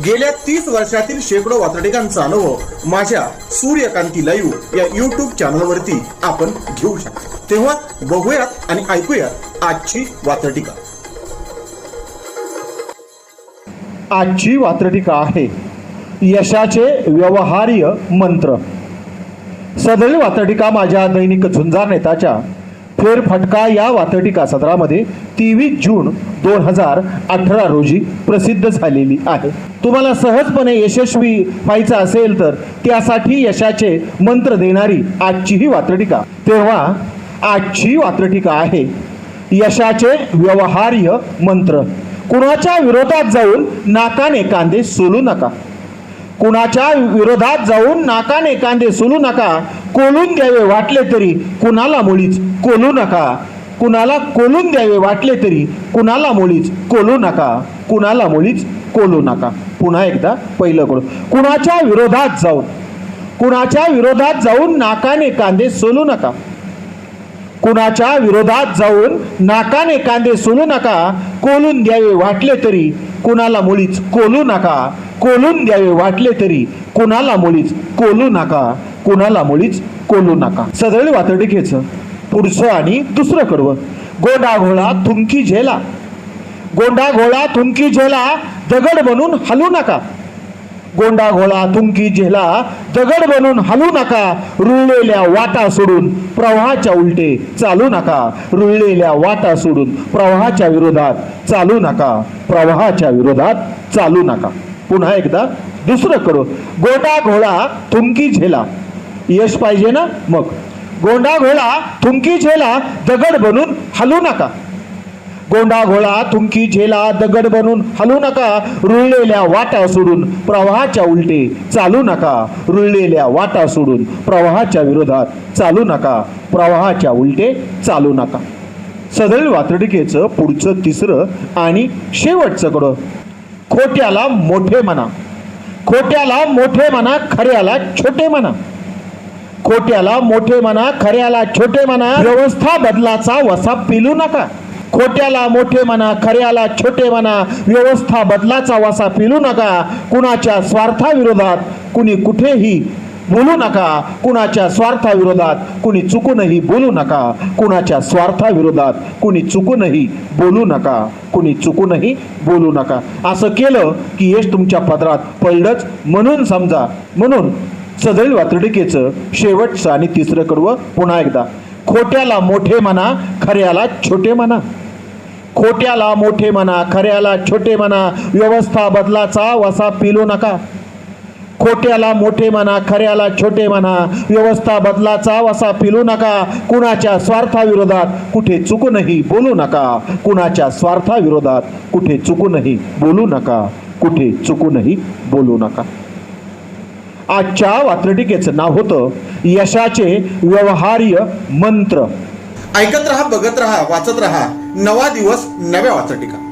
गेल्या तीस वर्षातील शेकडो वातडिकांचा अनुभव माझ्या सूर्यकांती लाईव्ह या युट्यूब चॅनलवरती आपण घेऊ शकतो. तेव्हा बघूयात आणि ऐकूयात आजची वातडिका आजची वात्रटिका आहे यशाचे व्यवहार्य मंत्र. सदैव वात्रटिका माझ्या दैनिक झुंजार नेताच्या फेरफटका या वात्रटिका सदरामध्ये तेवीस जून दोन हजार अठरा रोजी प्रसिद्ध झालेली आहे. तुम्हाला सहजपणे यशस्वी व्हायचं असेल तर त्यासाठी यशाचे मंत्र देणारी आजची ही वात्रटिका तेव्हा आजची वात्रटिका आहे यशाचे व्यवहार्य मंत्र. कुणाच्या विरोधात जाऊन नाकाने कांदे सोलू नका. कुणाच्या विरोधात जाऊन नाकाने कांदे सोलू नका. कोलून द्यावे वाटले तरी कुणाला मुळीच कोलू नका. कुणाला कोलून द्यावे वाटले तरी कुणाला मुळीच कोलू नका. कुणाला मुळीच कोलू नका. पुन्हा एकदा पहिलं कोण कुणाच्या विरोधात जाऊन कुणाच्या विरोधात जाऊन नाकाने कांदे सोलू नका. कुणाच्या विरोधात जाऊन नाकाने कांदे सोलू नका. कोलून द्यावे वाटले तरी कुणाला मुळीच कोलू नका. कोलून द्यावे वाटले तरी कुणाला मुळीच कोलू नका. कुणाला मुळीच कोलू नका. सदळी वातडिकेचं पुढचं आणि दुसरं कडवं गोंडा घोळा थुंकी झेला. गोंडा घोळा थुंकी झेला दगड बनून हलू नका. गोंडा घोळा तुंकी झेला दगड बनून हलू नका. रुळलेल्या वाटा सोडून प्रवाहाच्या उलटे चालू नका. रुळलेल्या वाटा सोडून प्रवाहाच्या विरोधात चालू नका. प्रवाहाच्या विरोधात चालू नका. पुन्हा एकदा दुसरं करू. गोंडा घोळा थुंकी झेला. यश पाहिजे ना? मग. गोंडा घोळा थुंकी झेला दगड बनून हलू नका. गोंडा घोळा झेला दगड बनून हलू नका. रुळलेल्या वाटा सोडून प्रवाहाच्या उलटे चालू नका. रुळलेल्या वाटा सोडून प्रवाहाच्या विरोधात चालू नका. प्रवाहाच्या उलटे चालू नका. सदळ वातडिकेचं पुढचं तिसरं आणि शेवटचं कडं. खोट्याला मोठे म्हणा. खोट्याला मोठे म्हणा खऱ्याला छोटे म्हणा. खोट्याला मोठे म्हणा खऱ्याला छोटे म्हणा व्यवस्था बदलाचा वसा पिलू नका. खोट्याला मोठे म्हणा खऱ्याला छोटे म्हणा व्यवस्था बदलाचा वसा पिलू नका. कुणाच्या स्वार्थाविरोधात कुणी कुठेही बोलू नका. कुणाच्या स्वार्थाविरोधात कुणी चुकूनही बोलू नका. कुणाच्या स्वार्थाविरोधात कुणी चुकूनही बोलू नका. कुणी चुकूनही बोलू नका. असं केलं की यश तुमच्या पदरात पडलंच. म्हणून समजा म्हणून सदैल वातडिकेचं शेवटचं आणि तिसरं कडवं पुन्हा एकदा. खोट्याला मोठे म्हणा खऱ्याला छोटे म्हणा. खोट्याला मोठे म्हणा खऱ्याला छोटे म्हणा व्यवस्था बदलाचा वसा पिलू नका. खोट्याला मोठे म्हणा खऱ्याला छोटे म्हणा व्यवस्था बदलाचा वसा पिलू नका. कुणाच्या स्वार्थाविरोधात कुठे चुकूनही बोलू नका. कुणाच्या स्वार्थाविरोधात कुठे चुकूनही बोलू नका. कुठे चुकूनही बोलू नका. आजच्या वात्रटिकेचं नाव होतं यशाचे व्यवहार्य मंत्र. ऐकत रहा बघत रहा वाचत रहा. नवा दिवस नव्या वाचटिका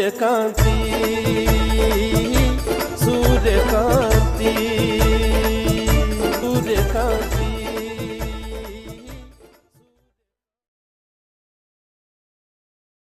सूर्यकांती सूर्यकांती सूर्यकांती सूर्यकांती